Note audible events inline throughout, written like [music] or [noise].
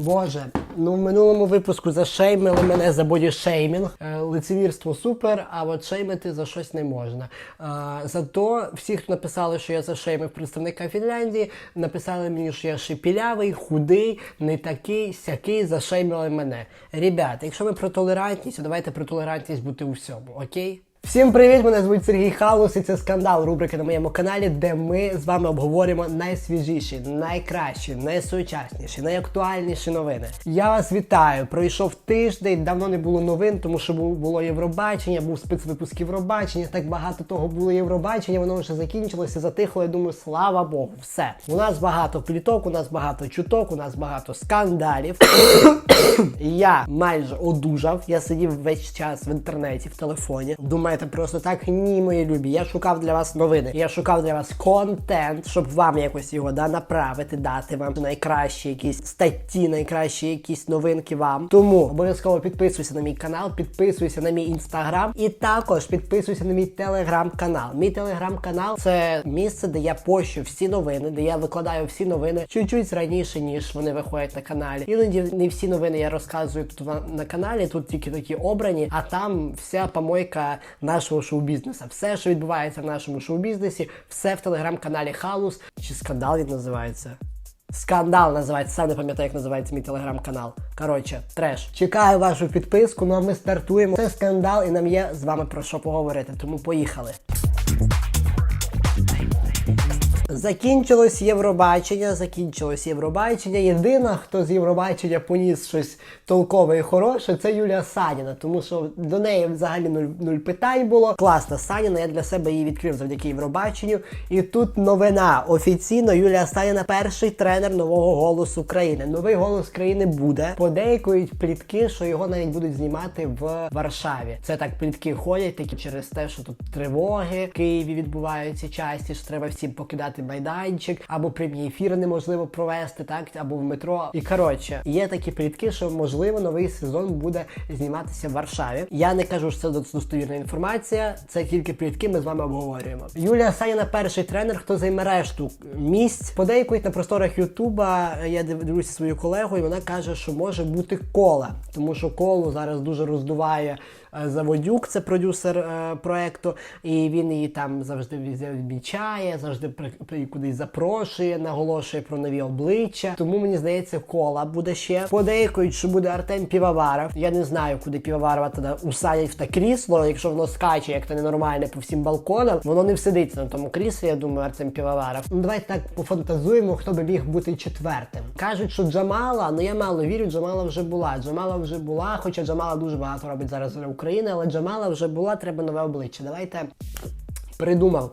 Боже, ну в минулому випуску зашеймили мене за бодішеймінг. Е, лицевірство супер, а от шеймити за щось не можна. Е, зато всі, хто написали, що я зашеймив представника Фінляндії, написали мені, що я шипілявий, худий, не такий, сякий, зашеймили мене. Ребята, якщо ми про толерантність, то давайте про толерантність бути у всьому, окей? Всім привіт! Мене звуть Сергій Халус і це скандал рубрика на моєму каналі, де ми з вами обговорюємо найсвіжіші, найкращі, найсучасніші, найактуальніші новини. Я вас вітаю! Пройшов тиждень, давно не було новин, тому що було Євробачення, був спецвипуск Євробачення. Так багато того було Євробачення, воно вже закінчилося, затихло. Я думаю, слава Богу, все. У нас багато пліток, у нас багато чуток, у нас багато скандалів. [coughs] Я майже одужав. Я сидів весь час в інтернеті, в телефоні. Думаєте, просто так? Ні, мої любі. Я шукав для вас новини. Я шукав для вас контент, щоб вам якось його да, направити, дати вам найкращі якісь статті, найкращі якісь новинки вам. Тому обов'язково підписуйся на мій канал, підписуйся на мій інстаграм і також підписуйся на мій телеграм-канал. Мій телеграм-канал це місце, де я пощу всі новини, де я викладаю всі новини чуть-чуть раніше, ніж вони виходять на каналі. Іноді не всі новини я розказую тут на каналі, тут тільки такі обрані, а там вся помойка нашого шоу-бізнесу. Все, що відбувається в нашому шоу-бізнесі, все в телеграм-каналі Халус чи скандал він називається. Скандал називається, сам не пам'ятаю, як називається мій телеграм-канал. Коротше, треш. Чекаю вашу підписку, ну а ми стартуємо. Це скандал, і нам є з вами про що поговорити. Тому поїхали. Закінчилось Євробачення, закінчилось Євробачення. Єдина, хто з Євробачення поніс щось толкове і хороше, це Юлія Саніна, тому що до неї взагалі нуль, нуль питань було. Класна Саніна, я для себе її відкрив завдяки Євробаченню. І тут новина. Офіційно Юлія Саніна перший тренер нового голосу країни. Новий голос країни буде. Подейкують плітки, що його навіть будуть знімати в Варшаві. Це так плітки ходять, такі через те, що тут тривоги в Києві відбуваються часті, що треба всім покидати майданчик, або прямі ефіри неможливо провести, так або в метро. І коротше, є такі плітки, що можливо новий сезон буде зніматися в Варшаві. Я не кажу, що це достовірна інформація, це тільки плітки. Ми з вами обговорюємо. Юлія Саніна перший тренер, хто займе решту місць. Подейкують на просторах Ютуба. Я див- дивлюся свою колегу, і вона каже, що може бути кола, тому що колу зараз дуже роздуває. Е, Заводюк, це продюсер е, проекту, і він її там завжди відмічає, завжди при, при- кудись запрошує, наголошує про нові обличчя. Тому мені здається, кола буде ще. Подейкують, що буде Артем Півоваров. Я не знаю, куди Півоварова тоді усадять в те крісло. Якщо воно скаче, як то ненормальне по всім балконам, воно не всидиться на тому кріслі. Я думаю, Артем Півоваров. Ну давайте так пофантазуємо, хто би міг бути четвертим. Кажуть, що Джамала, ну я мало вірю, Джамала вже була. Джамала вже була, хоча Джамала дуже багато робить зараз але Джамала вже була, треба нове обличчя. Давайте придумав.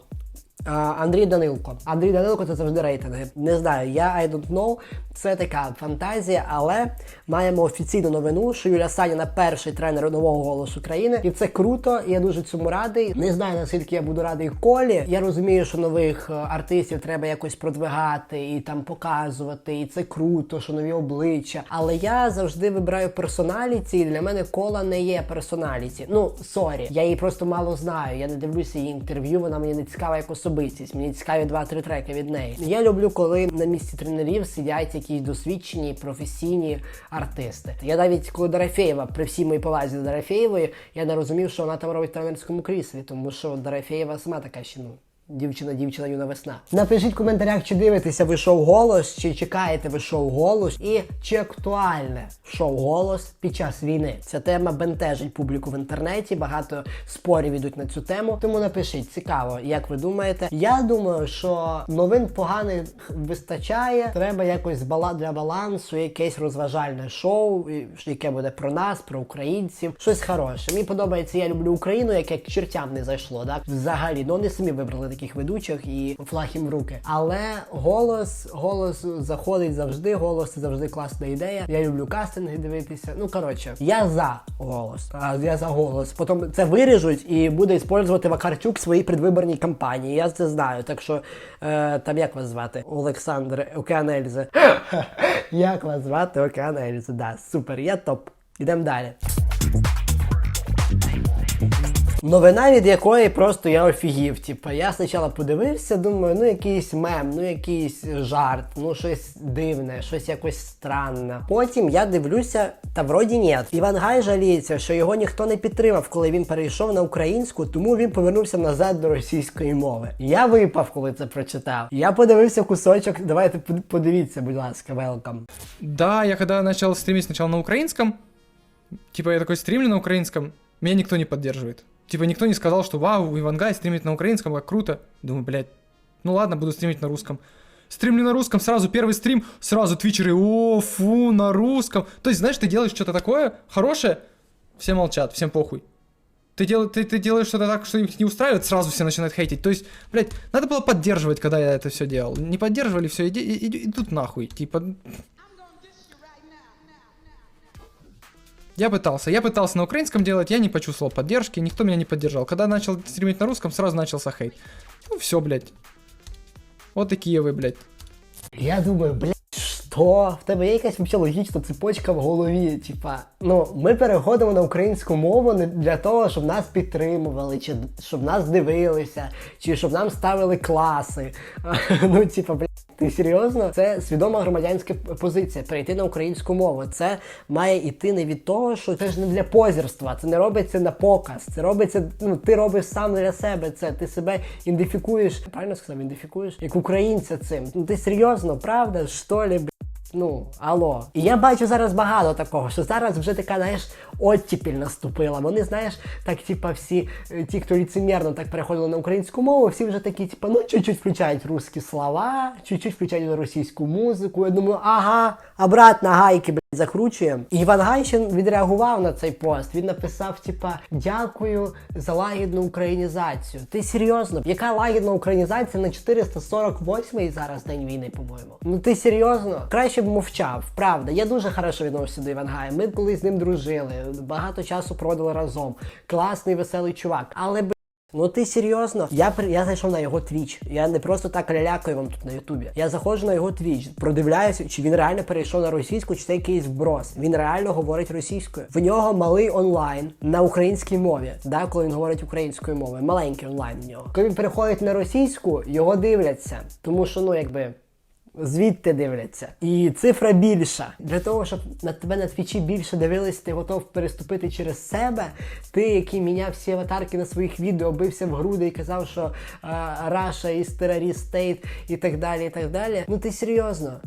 Андрій Данилко. Андрій Данилко це завжди рейтинги. Не знаю, я I don't know. Це така фантазія, але маємо офіційну новину, що Юля Саніна перший тренер нового голосу країни. І це круто. і Я дуже цьому радий. Не знаю наскільки я буду радий колі. Я розумію, що нових е, артистів треба якось продвигати і там показувати. І це круто, що нові обличчя. Але я завжди вибираю персоналіті. І для мене кола не є персоналіті. Ну сорі, я її просто мало знаю. Я не дивлюся її інтерв'ю. Вона мені не цікава як особистість. Мені цікаві два-три треки від неї. Я люблю, коли на місці тренерів сидять якісь досвідчені професійні артисти. Я навіть коли Дорофєєва, при всій моїй повазі до Дорофєєвої, я не розумів, що вона там робить в тренерському кріслі, тому що Дорофєєва сама така ще ну. Дівчина, дівчина, юна весна. Напишіть в коментарях, чи дивитеся ви шоу голос, чи чекаєте ви шоу голос, і чи актуальне шоу голос під час війни. Ця тема бентежить публіку в інтернеті. Багато спорів ідуть на цю тему. Тому напишіть, цікаво, як ви думаєте. Я думаю, що новин поганих вистачає. Треба якось бала для балансу, якесь розважальне шоу, яке буде про нас, про українців. Щось хороше. Мені подобається, я люблю Україну, як як чертям не зайшло. Так взагалі, ну вони самі вибрали таких ведучих і флаг їм в руки. Але голос, голос заходить завжди. Голос це завжди класна ідея. Я люблю кастинги дивитися. Ну коротше, я за голос. А я за голос. Потім це виріжуть і буде використовувати Вакарчук в своїй предвиборній кампанії. Я це знаю. Так що е, там як вас звати? Олександр Океанельзе. [laughs] як вас звати Океанельзе? Да, супер, я топ. Ідемо далі. Новина, від якої просто я офігів. Типа, я спочатку подивився, думаю, ну якийсь мем, ну якийсь жарт, ну щось дивне, щось якось странне. Потім я дивлюся, та вроді ні. Іван Гай жаліється, що його ніхто не підтримав, коли він перейшов на українську, тому він повернувся назад до російської мови. Я випав, коли це прочитав. Я подивився кусочок. Давайте подивіться, будь ласка, велкам. Да, я когда начал стримить сначала на украинском, типа я такой стримлю на украинском, меня никто не поддерживает. Типа никто не сказал, что вау, Ивангай стримит на украинском, как круто. Думаю, блядь, ну ладно, буду стримить на русском. Стримлю на русском, сразу первый стрим, сразу твичеры, о, фу, на русском. То есть, знаешь, ты делаешь что-то такое хорошее, все молчат, всем похуй. Ты, дел, ты, ты делаешь что-то так, что их не устраивает, сразу все начинают хейтить. То есть, блядь, надо было поддерживать, когда я это все делал. Не поддерживали, все, иди, иди, иди тут нахуй. Типа, Я пытался, я пытался на украинском делать, я не почувствовал поддержки, никто меня не поддержал. Когда начал стримить на русском, сразу начался хейт. Ну все, блядь. Вот такие вы, блядь. Я думаю, блядь, що? В тебе є якась взагалі логічна цепочка в голові. Типа, ну, ми переходимо на українську мову не для того, щоб нас підтримували, чи щоб нас дивилися, чи щоб нам ставили класи. [laughs] Ну, типа, блядь. Ти серйозно? Це свідома громадянська позиція перейти на українську мову. Це має йти не від того, що це ж не для позірства, це не робиться на показ. Це робиться, ну ти робиш сам для себе це. Ти себе ідентифікуєш, правильно сказав, ідентифікуєш як українця цим. Ну ти серйозно, правда? Що ли? Ну, алло. І я бачу зараз багато такого, що зараз вже така, знаєш, оттіпіль наступила. Вони, знаєш, так, типа, всі е, ті, хто ліцемірно так переходили на українську мову, всі вже такі, типа, ну, чуть-чуть включають русські слова, чуть-чуть включають російську музику. Я думаю, ага, обратно гайки, закручуємо. І Іван Гайщин відреагував на цей пост. Він написав, типа, дякую за лагідну українізацію. Ти серйозно? Яка лагідна українізація на 448-й зараз день війни, по-моєму? Ну ти серйозно? Краще б мовчав, правда. Я дуже хорошо відносився до Івангая. Ми колись з ним дружили, багато часу проводили разом. Класний, веселий чувак. Але б. Ну ти серйозно? Я при- я зайшов на його твіч. Я не просто так лялякаю вам тут на Ютубі. Я заходжу на його твіч, продивляюся, чи він реально перейшов на російську, чи це якийсь вброс. Він реально говорить російською. В нього малий онлайн на українській мові. Да, коли він говорить українською мовою. Маленький онлайн в нього. Коли він переходить на російську, його дивляться. Тому що, ну якби. Звідти дивляться. І цифра більша. Для того, щоб на тебе на твічі більше дивились, ти готов переступити через себе. Ти, який міняв всі аватарки на своїх відео, бився в груди і казав, що а, Russia is terrorist state і так далі. і так далі. Ну ти серйозно?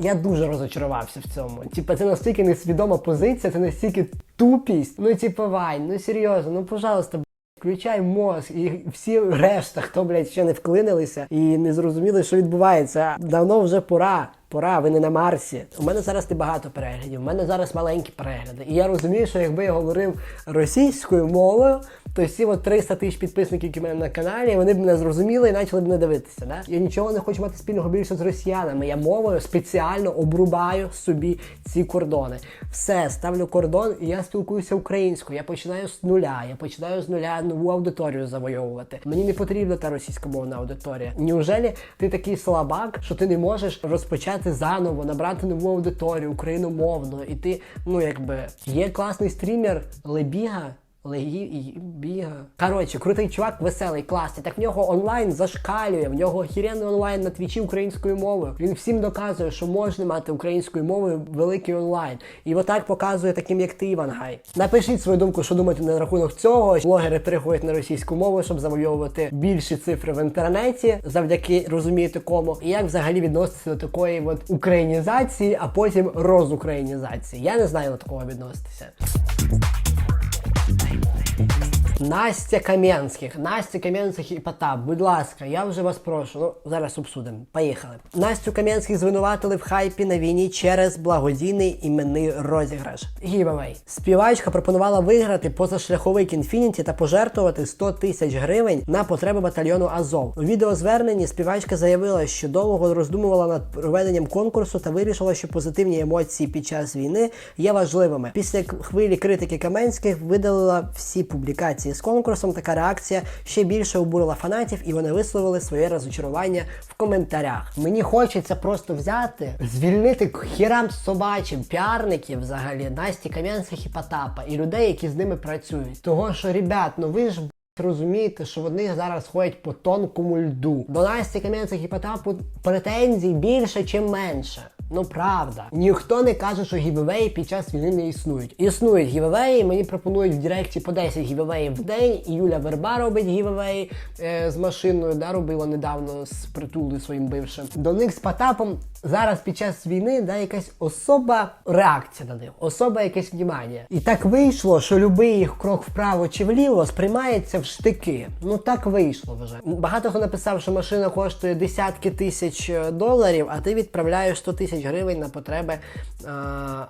Я дуже розочарувався в цьому. Типа, це настільки несвідома позиція, це настільки тупість. Ну, типа, Вань, ну серйозно, ну пожалуйста, Включай мозг і всі решта, хто, блядь, ще не вклинилися і не зрозуміли, що відбувається. Давно вже пора. Пора, ви не на Марсі. У мене зараз не багато переглядів, у мене зараз маленькі перегляди. І я розумію, що якби я говорив російською мовою, то всі от 300 тисяч підписників, які в мене на каналі, вони б мене зрозуміли і почали б мене дивитися. Да? Я нічого не хочу мати спільного більше з росіянами. Я мовою спеціально обрубаю собі ці кордони. Все, ставлю кордон, і я спілкуюся українською. Я починаю з нуля. Я починаю з нуля нову аудиторію завойовувати. Мені не потрібна та російськомовна аудиторія. Неужели ти такий слабак, що ти не можеш розпочати заново, набрати нову аудиторію україномовну, і ти, ну якби, є класний стрімер Лебіга. Легі і біга. Коротше, крутий чувак, веселий, класний. Так в нього онлайн зашкалює, в нього охеренний онлайн на твічі українською мовою. Він всім доказує, що можна мати українською мовою великий онлайн. І отак показує таким, як ти, Іван Гай. Напишіть свою думку, що думаєте на рахунок цього. Блогери переходять на російську мову, щоб завойовувати більші цифри в інтернеті, завдяки розумієте кому. І як взагалі відноситися до такої от українізації, а потім розукраїнізації. Я не знаю до такого відноситися. Настя Кам'янських. Настя Кам'янських і Потап, будь ласка, я вже вас прошу. Ну, зараз обсудимо. Поїхали. Настю Кам'янських звинуватили в хайпі на війні через благодійний іменний розіграш. Гівавей. Співачка пропонувала виграти позашляховий кінфініті та пожертвувати 100 тисяч гривень на потреби батальйону Азов. У відеозверненні співачка заявила, що довго роздумувала над проведенням конкурсу та вирішила, що позитивні емоції під час війни є важливими. Після хвилі критики Каменських видалила всі публікації ситуації з конкурсом така реакція ще більше обурила фанатів, і вони висловили своє розочарування в коментарях. Мені хочеться просто взяти, звільнити хірам собачим піарників взагалі Насті Кам'янських і Потапа і людей, які з ними працюють. Того що, ребят, ну ви ж. Розумієте, що вони зараз ходять по тонкому льду. До Насті Кам'янцях і Потапу претензій більше чи менше. Ну правда. Ніхто не каже, що гівевеї під час війни не існують. Існують гівевеї, мені пропонують в Директі по 10 гівевеїв в день, і Юля Верба робить гівевеї е, з машиною, да, робила недавно з притулою своїм бившим. До них з Потапом зараз під час війни да, якась особа реакція на них, особа якесь внімання. І так вийшло, що любий їх крок вправо чи вліво сприймається в штики. Ну так вийшло вже. Багато хто написав, що машина коштує десятки тисяч е, доларів, а ти відправляєш 100 тисяч гривень на потреби е,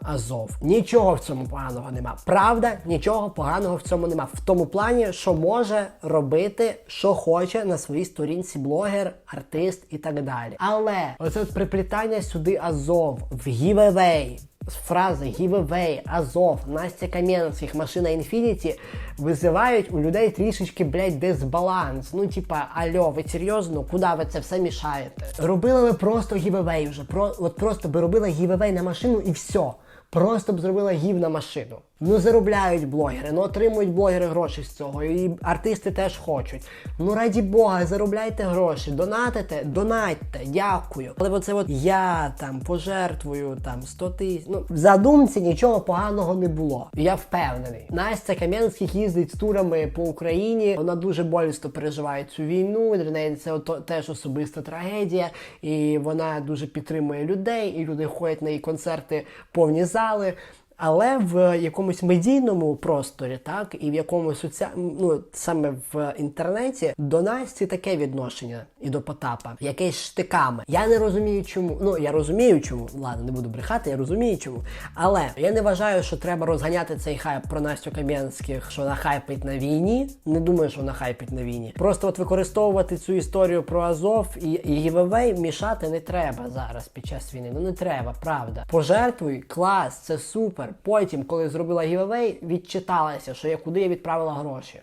Азов. Нічого в цьому поганого нема. Правда, нічого поганого в цьому нема. В тому плані, що може робити, що хоче на своїй сторінці блогер, артист і так далі. Але оце от приплітання сюди Азов в giveaway, з фрази giveaway, Азов, Настя Кам'янських, машина Інфініті визивають у людей трішечки, блядь, дисбаланс. Ну, типа, альо, ви серйозно, куди ви це все мішаєте? Робили ви просто giveaway вже. Про, от просто би робила giveaway на машину і все. Просто б зробила гів на машину. Ну заробляють блогери, ну отримують блогери гроші з цього. І артисти теж хочуть. Ну раді Бога, заробляйте гроші, донатите, донатьте, дякую. Але оце от я там пожертвую там 100 тисяч. Ну задумці нічого поганого не було. Я впевнений. Настя Кам'янських їздить з турами по Україні. Вона дуже болісно переживає цю війну. Для неї це ото- теж особиста трагедія, і вона дуже підтримує людей, і люди ходять на її концерти повні зали. Але в якомусь медійному просторі, так, і в якомусь соці... ну, саме в інтернеті до Насті таке відношення і до Потапа, якесь штиками. Я не розумію, чому. Ну я розумію, чому. Ладно, не буду брехати, я розумію, чому. Але я не вважаю, що треба розганяти цей хайп про Настю Кам'янських, що вона хайпить на війні. Не думаю, що вона хайпить на війні. Просто от використовувати цю історію про Азов і, гівевей мішати не треба зараз під час війни. Ну не треба, правда. Пожертвуй, клас, це супер. Потім, коли зробила гівевей, відчиталася, що я куди я відправила гроші.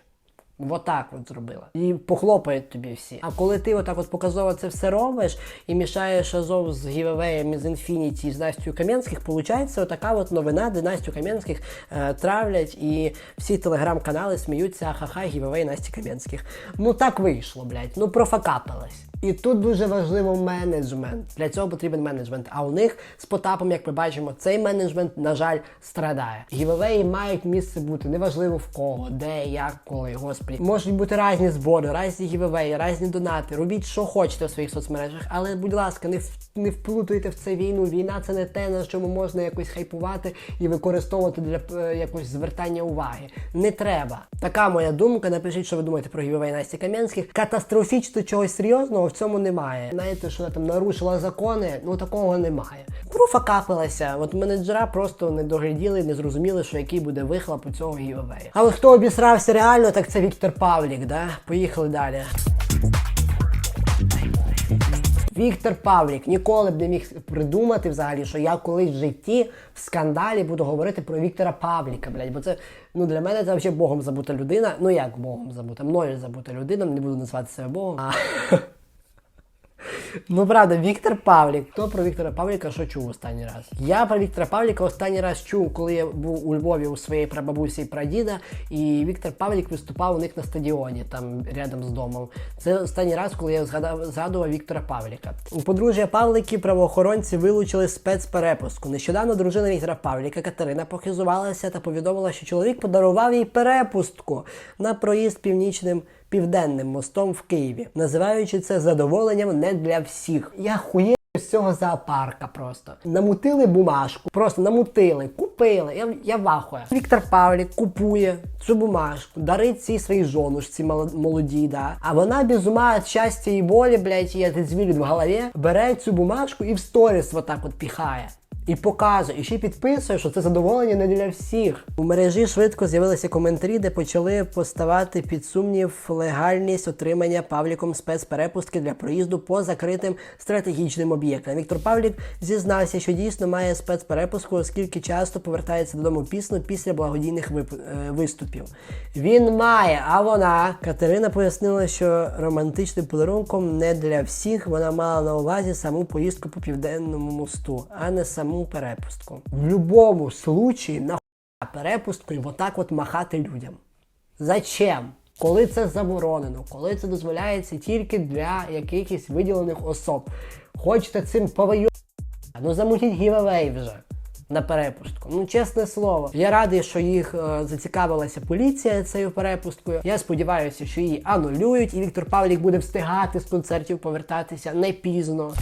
Отак от зробила. І похлопають тобі всі. А коли ти отак от показово це все робиш і мішаєш Азов з гівевеями з Infinity з Настю Кам'янських, виходить отака от новина, де Настю Кам'янських е, травлять і всі телеграм-канали сміються, ха-ха, гівевей Насті Кам'янських. Ну так вийшло, блядь. Ну профокапилась. І тут дуже важливо менеджмент. Для цього потрібен менеджмент. А у них з Потапом, як ми бачимо, цей менеджмент, на жаль, страдає. Гівевеї мають місце бути неважливо в кого, де, як, коли, господі. Можуть бути різні збори, різні гівевеї, різні донати. Робіть, що хочете в своїх соцмережах, але, будь ласка, не, в- не вплутуйте в це війну. Війна це не те, на чому можна якось хайпувати і використовувати для е, якось звертання уваги. Не треба. Така моя думка. Напишіть, що ви думаєте про гівевей Насті Кам'янських. Катастрофічно чогось серйозного в цьому немає. Знаєте, що вона там нарушила закони, ну такого немає. Профакапилася. От менеджера просто не догляділи, не зрозуміли, що який буде вихлоп у цього гівевея. Але хто обісрався реально, так це Віктор Павлік, да? Поїхали далі. Віктор Павлік ніколи б не міг придумати взагалі, що я колись в житті в скандалі буду говорити про Віктора Павліка, блядь, бо це ну для мене це взагалі Богом забута людина. Ну як Богом забута? Мною забута людина, не буду називати себе Богом. А... Ну правда, Віктор Павлік. Хто про Віктора Павліка що чув останній раз? Я про Віктора Павліка останній раз чув, коли я був у Львові у своєї прабабусі і прадіда, і Віктор Павлік виступав у них на стадіоні, там рядом з домом. Це останній раз, коли я згадав, згадував Віктора Павліка. У подружжя Павліків правоохоронці вилучили спецперепустку. Нещодавно дружина Віктора Павліка Катерина похизувалася та повідомила, що чоловік подарував їй перепустку на проїзд північним південним мостом в Києві, називаючи це задоволенням не для всіх. Я хує. З цього зоопарка просто намутили бумажку, просто намутили, купили. Я, я вахуя. Віктор Павлік купує цю бумажку, дарить цій своїй жонушці молодій, да. А вона без ума щастя і болі, блядь, і звілить в голові, бере цю бумажку і в сторіс отак от піхає. І показує, і ще підписує, що це задоволення не для всіх. У мережі швидко з'явилися коментарі, де почали поставати під сумнів легальність отримання Павліком спецперепустки для проїзду по закритим стратегічним об'єктам. Віктор Павлік зізнався, що дійсно має спецперепустку, оскільки часто повертається додому пісно після благодійних вип- е, виступів. Він має, а вона Катерина пояснила, що романтичним подарунком не для всіх. Вона мала на увазі саму поїздку по південному мосту, а не саму перепустку. В будь-якому случаї на перепусткою отак от махати людям. Зачем? Коли це заборонено, коли це дозволяється тільки для якихось виділених особ. Хочете цим повою... Ну замутіть гівевей вже на перепустку. Ну, чесне слово. Я радий, що їх е, зацікавилася поліція цією перепусткою. Я сподіваюся, що її анулюють, і Віктор Павлік буде встигати з концертів повертатися не пізно.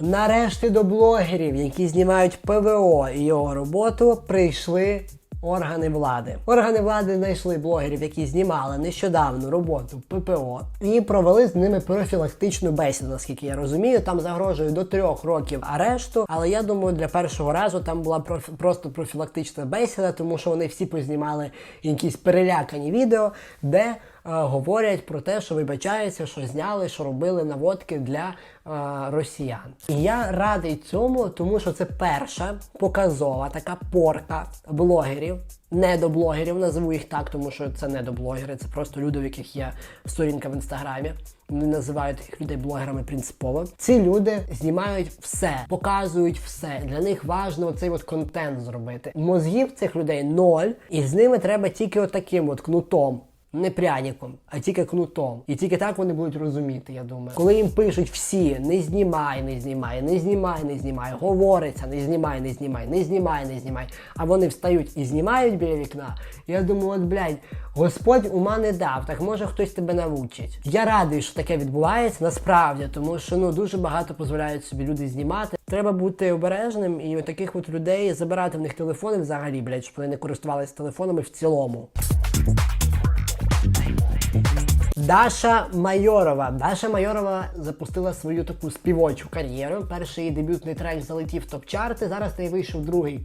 Нарешті до блогерів, які знімають ПВО і його роботу, прийшли органи влади. Органи влади знайшли блогерів, які знімали нещодавно роботу ППО, і провели з ними профілактичну бесіду, наскільки я розумію. Там загрожує до трьох років арешту. Але я думаю, для першого разу там була проф- просто профілактична бесіда, тому що вони всі познімали якісь перелякані відео, де говорять про те, що вибачаються, що зняли, що робили наводки для е, росіян. І я радий цьому, тому що це перша показова така порка блогерів, недоблогерів, називу їх так, тому що це недоблогери, це просто люди, у яких є сторінка в інстаграмі. Вони називають таких людей блогерами принципово. Ці люди знімають все, показують все. Для них важливо цей от контент зробити. Мозгів цих людей ноль, і з ними треба тільки отаким от кнутом. Не пряником, а тільки кнутом. І тільки так вони будуть розуміти, я думаю. Коли їм пишуть всі, не знімай, не знімай, не знімай, не знімай, говориться, не знімай, не знімай, не знімай, не знімай. А вони встають і знімають біля вікна. Я думаю, от блядь, Господь ума не дав, так може хтось тебе навчить. Я радий, що таке відбувається насправді, тому що ну дуже багато дозволяють собі люди знімати. Треба бути обережним і таких от людей забирати в них телефони взагалі, блядь, щоб вони не користувалися телефонами в цілому. Даша Майорова. Даша Майорова запустила свою таку співочу кар'єру. Перший її дебютний трек залетів в топ-чарти. Зараз неї вийшов другий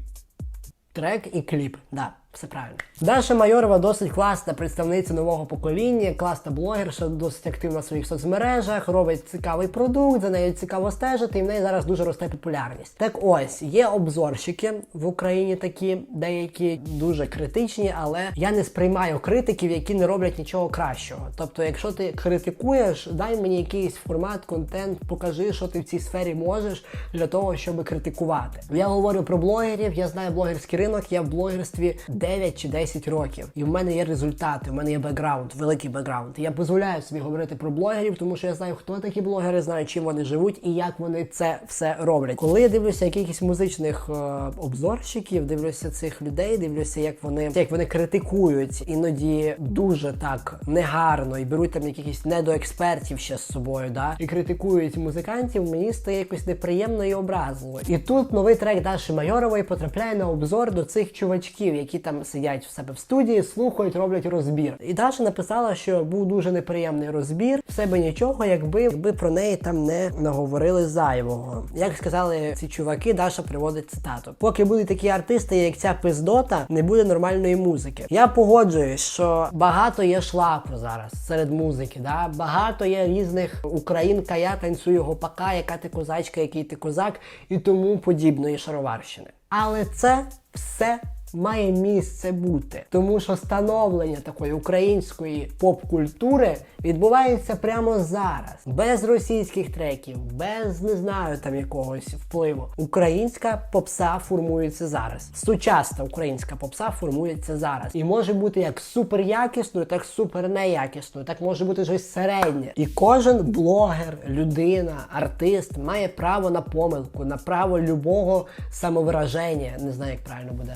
трек і кліп. Да, все правильно. Даша Майорова досить класна представниця нового покоління, класна блогерша, досить активна в своїх соцмережах, робить цікавий продукт, за нею цікаво стежити, і в неї зараз дуже росте популярність. Так ось є обзорщики в Україні такі, деякі дуже критичні, але я не сприймаю критиків, які не роблять нічого кращого. Тобто, якщо ти критикуєш, дай мені якийсь формат, контент, покажи, що ти в цій сфері можеш для того, щоб критикувати. Я говорю про блогерів, я знаю блогерський ринок, я в блогерстві 9 чи 10 років. І в мене є результати, в мене є бекграунд, великий бекграунд. Я дозволяю собі говорити про блогерів, тому що я знаю, хто такі блогери, знаю, чим вони живуть і як вони це все роблять. Коли я дивлюся якихось музичних е, обзорщиків, дивлюся цих людей, дивлюся, як вони як вони критикують іноді дуже так негарно і беруть там якихось недоекспертів ще з собою, да, і критикують музикантів, мені стає якось неприємно і образливо. І тут новий трек Даші Майорової потрапляє на обзор до цих чувачків, які там сидять в себе в студії, слухають, роблять розбір. І Даша написала, що був дуже неприємний розбір. Все би нічого, якби, якби про неї там не наговорили зайвого. Як сказали ці чуваки, Даша приводить цитату: поки будуть такі артисти, як ця пиздота, не буде нормальної музики. Я погоджуюсь, що багато є шлапу зараз серед музики. Да? Багато є різних українка, я танцюю гопака, яка ти козачка, який ти козак і тому подібної шароварщини. Але це все має місце бути, тому що становлення такої української поп-культури відбувається прямо зараз, без російських треків, без не знаю там якогось впливу. Українська попса формується зараз. Сучасна українська попса формується зараз. І може бути як супер якісною, так супер неякісною, так може бути щось середнє. І кожен блогер, людина, артист має право на помилку, на право любого самовираження. Не знаю, як правильно буде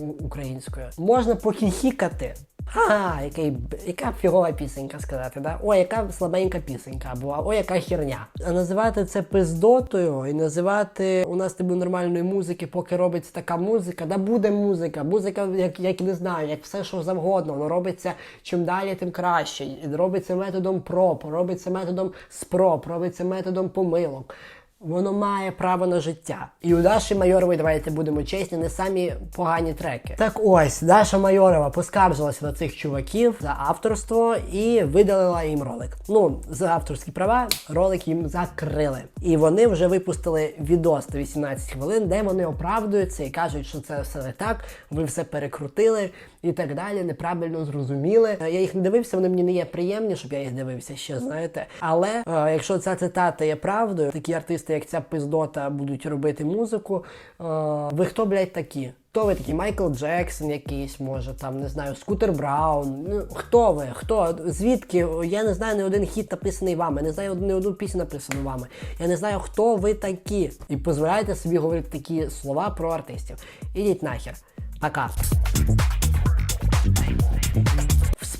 українською. Можна похіхікати. Ха, який, яка фігова пісенька сказати, да? Ой, яка слабенька пісенька була, ой, яка херня. А називати це пиздотою і називати у нас не буде нормальної музики, поки робиться така музика, да буде музика. Музика, як, як не знаю, як все, що завгодно, воно робиться чим далі, тим краще. Робиться методом проб, робиться методом спроб, робиться методом помилок. Воно має право на життя. І у Даші Майорової, давайте будемо чесні, не самі погані треки. Так ось, Даша Майорова поскаржилася на цих чуваків за авторство і видалила їм ролик. Ну, за авторські права ролик їм закрили. І вони вже випустили відос на 18 хвилин, де вони оправдуються і кажуть, що це все не так, ви все перекрутили і так далі, неправильно зрозуміли. Е, Я їх не дивився, вони мені не є приємні, щоб я їх дивився ще, знаєте. Але е, якщо ця цитата є правдою, такі артисти, як ця пиздота, будуть робити музику. Е, ви хто, блядь, такі? Хто ви такі? Майкл Джексон якийсь, може, там, не знаю, Скутер Браун. Ну, хто ви? Хто? Звідки? Я не знаю ні один хіт написаний вами, не знаю ні одну пісню написану вами. Я не знаю, хто ви такі. І дозволяєте собі говорити такі слова про артистів. Ідіть нахер. Пока.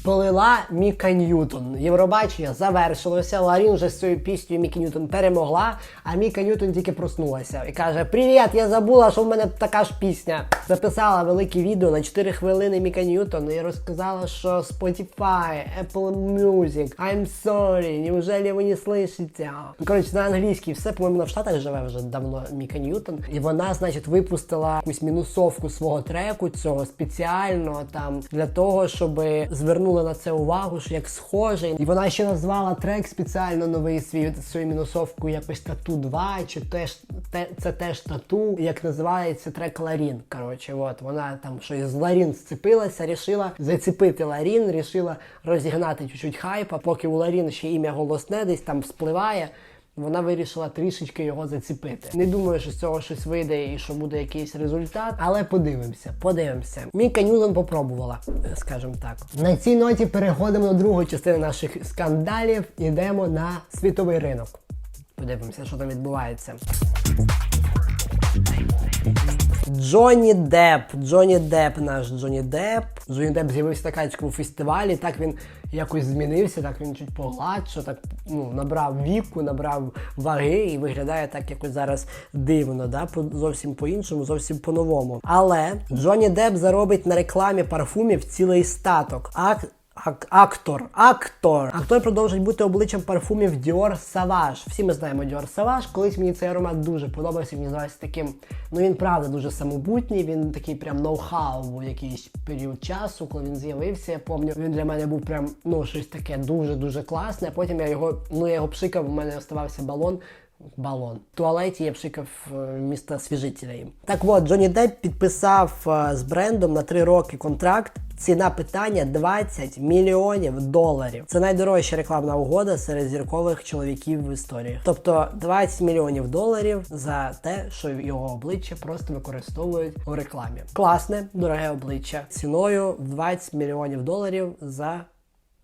Всплила Міка Ньютон. Євробачення завершилося. Ларін вже з цією піснею Мікі Ньютон перемогла, а Міка Ньютон тільки проснулася і каже: Привіт, я забула, що в мене така ж пісня. Записала велике відео на 4 хвилини Міка Ньютон і розказала, що Spotify, Apple Music, I'm sorry, неужели ви не слышите? Коротше, на англійській все, по-моєму, в Штатах живе вже давно Міка Ньютон. І вона, значить, випустила якусь мінусовку свого треку цього спеціально там для того, щоб звернули на це увагу, що як схоже. І вона ще назвала трек спеціально новий свій свою мінусовку якось тату 2, чи теж те, це теж тату, як називається трек Ларін. Коротше, от вона там щось з Ларін зцепилася, рішила зацепити Ларін, рішила розігнати чуть-чуть хайпа, поки у Ларін ще ім'я голосне десь там спливає. Вона вирішила трішечки його заціпити. Не думаю, що з цього щось вийде і що буде якийсь результат, але подивимося, подивимося. Міка Ньютон попробувала, скажімо так. На цій ноті переходимо до другої частини наших скандалів. Йдемо на світовий ринок. Подивимося, що там відбувається. Джонні Депп, Джонні Депп, наш Джонні Депп. Джонні Депп з'явився на Канському фестивалі. Так він якось змінився, так він чуть погладше, так ну, набрав віку, набрав ваги і виглядає так якось зараз дивно, да? по, зовсім по-іншому, зовсім по-новому. Але Джонні Деп заробить на рекламі парфумів цілий статок. Ак Ак- актор, актор. Актор продовжить бути обличчям парфумів Dior Savage. Всі ми знаємо Dior Savage. Колись мені цей аромат дуже подобався. Мені здавався таким. Ну він правда дуже самобутній. Він такий прям ноу-хау був якийсь період часу, коли він з'явився. Я пам'ятаю, він для мене був прям ну щось таке дуже дуже класне. Потім я його, ну я його пшикав. У мене оставався балон. Балон. В туалеті я пшикав е, місто свіжителя їм. Так от, Джонні Депп підписав е, з брендом на 3 роки контракт. Ціна питання 20 мільйонів доларів. Це найдорожча рекламна угода серед зіркових чоловіків в історії. Тобто 20 мільйонів доларів за те, що його обличчя просто використовують у рекламі. Класне, дороге обличчя ціною в 20 мільйонів доларів за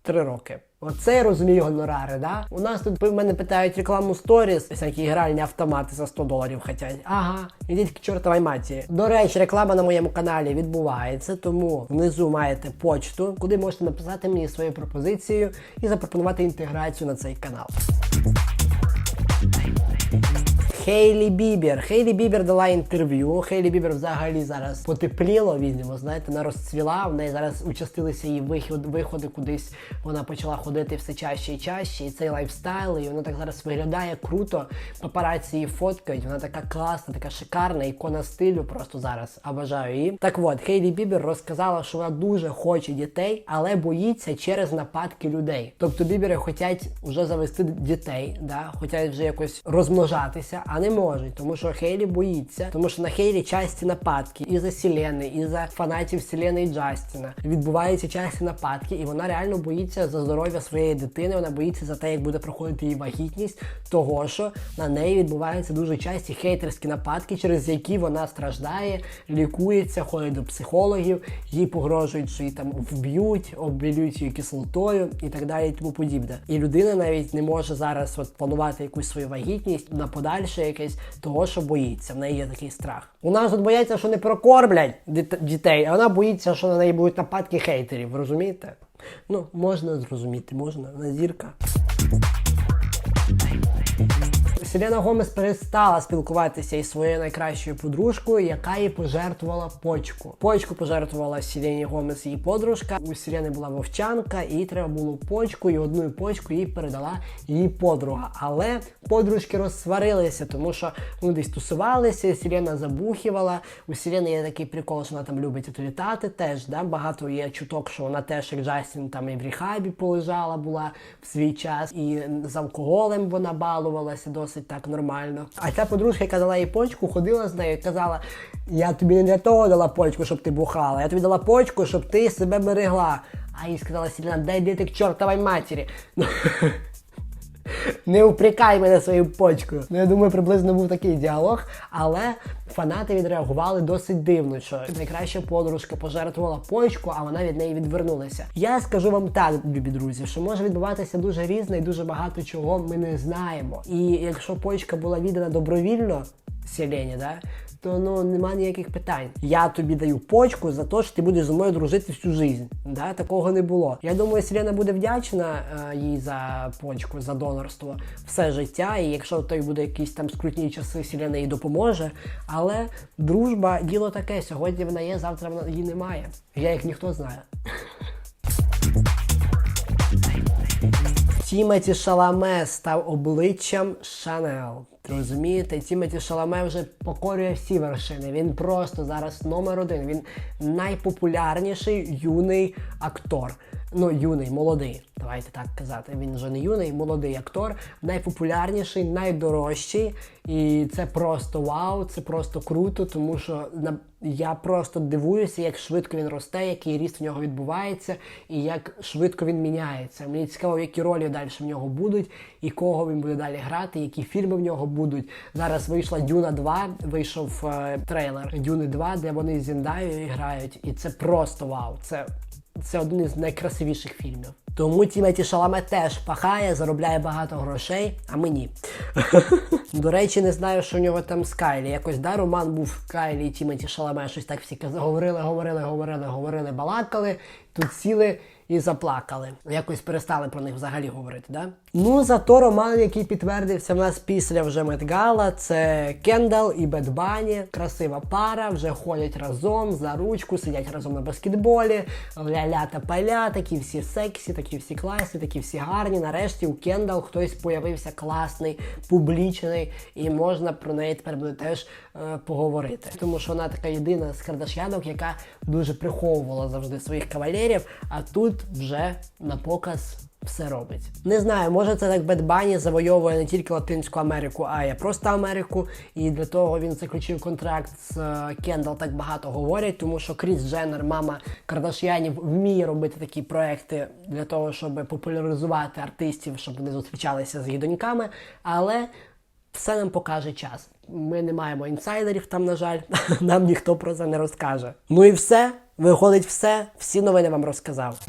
Три роки. Оце я розумію гонорари, да? У нас тут в мене питають рекламу сторіс, всякі гральні автомати за 100 доларів хотять. Ага, ідіть к чортовій маті. До речі, реклама на моєму каналі відбувається, тому внизу маєте почту, куди можете написати мені свою пропозицію і запропонувати інтеграцію на цей канал. Хейлі Бібер. Хейлі Бібер дала інтерв'ю. Хейлі Бібер взагалі зараз потепліло, візьмемо, знаєте, вона розцвіла. В неї зараз участилися її вихід, виходи кудись. Вона почала ходити все чаще і чаще. І цей лайфстайл, і вона так зараз виглядає круто. Папараці її фоткають. Вона така класна, така шикарна, ікона стилю просто зараз. Обожаю її. Так от, Хейлі Бібер розказала, що вона дуже хоче дітей, але боїться через нападки людей. Тобто Бібери хочуть вже завести дітей, да? хочуть вже якось розмножатися, а не можуть, тому що Хейлі боїться, тому що на Хейлі часті нападки і за Сілени, і за фанатів Сілени і Джастіна. Відбуваються часті нападки, і вона реально боїться за здоров'я своєї дитини. Вона боїться за те, як буде проходити її вагітність, того що на неї відбуваються дуже часті хейтерські нападки, через які вона страждає, лікується, ходить до психологів, їй погрожують, що її там вб'ють, обілюють її кислотою і так далі, і тому подібне. І людина навіть не може зараз от планувати якусь свою вагітність на подальше якесь того, що боїться. В неї є такий страх. У нас тут бояться, що не прокормлять дітей, а вона боїться, що на неї будуть нападки хейтерів. Розумієте? Ну, можна зрозуміти, можна. Вона зірка. Селена Гомес перестала спілкуватися із своєю найкращою подружкою, яка їй пожертвувала почку. Почку пожертвувала Селені Гомес її подружка. У Селени була вовчанка, і їй треба було почку, і одну почку їй передала її подруга. Але подружки розсварилися, тому що вони десь тусувалися, Селена забухівала. У Селени є такий прикол, що вона там любить літати теж. Да? Багато є чуток, що вона теж, як Джастін, там і в рехабі полежала була в свій час, і з алкоголем вона балувалася досить так нормально. А ця подружка, яка дала їй почку, ходила з нею і казала: Я тобі не для того дала почку, щоб ти бухала, я тобі дала почку, щоб ти себе берегла. А їй сказала Селена, дай дитик чортовій матері. [laughs] Не упрекай мене своєю почкою. Ну, я думаю, приблизно був такий діалог, але фанати відреагували досить дивно, що найкраща подружка пожертвувала почку, а вона від неї відвернулася. Я скажу вам так, любі друзі, що може відбуватися дуже різне і дуже багато чого ми не знаємо. І якщо почка була віддана добровільно Селені, да, то ну нема ніяких питань. Я тобі даю почку за те, що ти будеш зі мною дружити всю жизнь. Да? Такого не було. Я думаю, Селена буде вдячна е, їй за почку, за донорство все життя. І якщо той буде якісь там скрутні часи, Селена їй допоможе. Але дружба діло таке. Сьогодні вона є, завтра вона її немає. Я як ніхто знає. Тімоті Шаламе став обличчям Шанел. Розумієте, Тімоті Шаламе вже покорює всі вершини. Він просто зараз номер один. Він найпопулярніший юний актор. Ну, юний, молодий. Давайте так казати. Він вже не юний, молодий актор, найпопулярніший, найдорожчий. І це просто вау, це просто круто, тому що на я просто дивуюся, як швидко він росте, який ріст в нього відбувається, і як швидко він міняється. Мені цікаво, які ролі далі в нього будуть, і кого він буде далі грати, які фільми в нього будуть. Зараз вийшла Дюна 2, вийшов е, трейлер Дюни 2, де вони Зіндаю грають, і це просто вау. Це, це один із найкрасивіших фільмів. Тому Тімоті Шаламе теж пахає, заробляє багато грошей, а мені. [laughs] До речі, не знаю, що у нього там з Кайлі. Якось да, роман був Кайлі і Тімоті Шаламе. Щось так всі говорили, говорили, говорили, говорили, балакали. Тут сіли і заплакали. Якось перестали про них взагалі говорити, да? Ну, зато роман, який підтвердився в нас після вже Метгала, це Кендал і Бед Бані. Красива пара, вже ходять разом за ручку, сидять разом на баскетболі, ля-ля та паля, такі всі сексі, такі всі класні, такі всі гарні. Нарешті у Кендал хтось появився класний, публічний, і можна про неї тепер буде теж е, поговорити. Тому що вона така єдина з кардашянок, яка дуже приховувала завжди своїх кавалерів, а тут вже на показ. Все робить. Не знаю, може це так Бед Бані завойовує не тільки Латинську Америку, а й просто Америку. І для того він заключив контракт з е, Кендал так багато говорять, тому що Кріс Дженнер, мама Кардаш'янів, вміє робити такі проекти для того, щоб популяризувати артистів, щоб вони зустрічалися з їх доньками. Але все нам покаже час. Ми не маємо інсайдерів там, на жаль, [laughs] нам ніхто про це не розкаже. Ну і все. Виходить все. Всі новини вам розказав.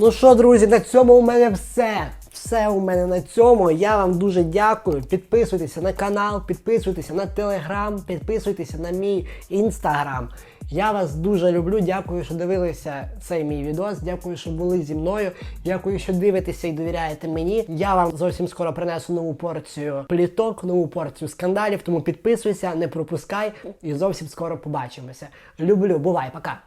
Ну що, друзі, на цьому у мене все. Все у мене на цьому. Я вам дуже дякую. Підписуйтеся на канал, підписуйтеся на телеграм, підписуйтеся на мій інстаграм. Я вас дуже люблю. Дякую, що дивилися цей мій відос. Дякую, що були зі мною. Дякую, що дивитеся і довіряєте мені. Я вам зовсім скоро принесу нову порцію пліток, нову порцію скандалів. Тому підписуйся, не пропускай і зовсім скоро побачимося. Люблю, бувай, пока.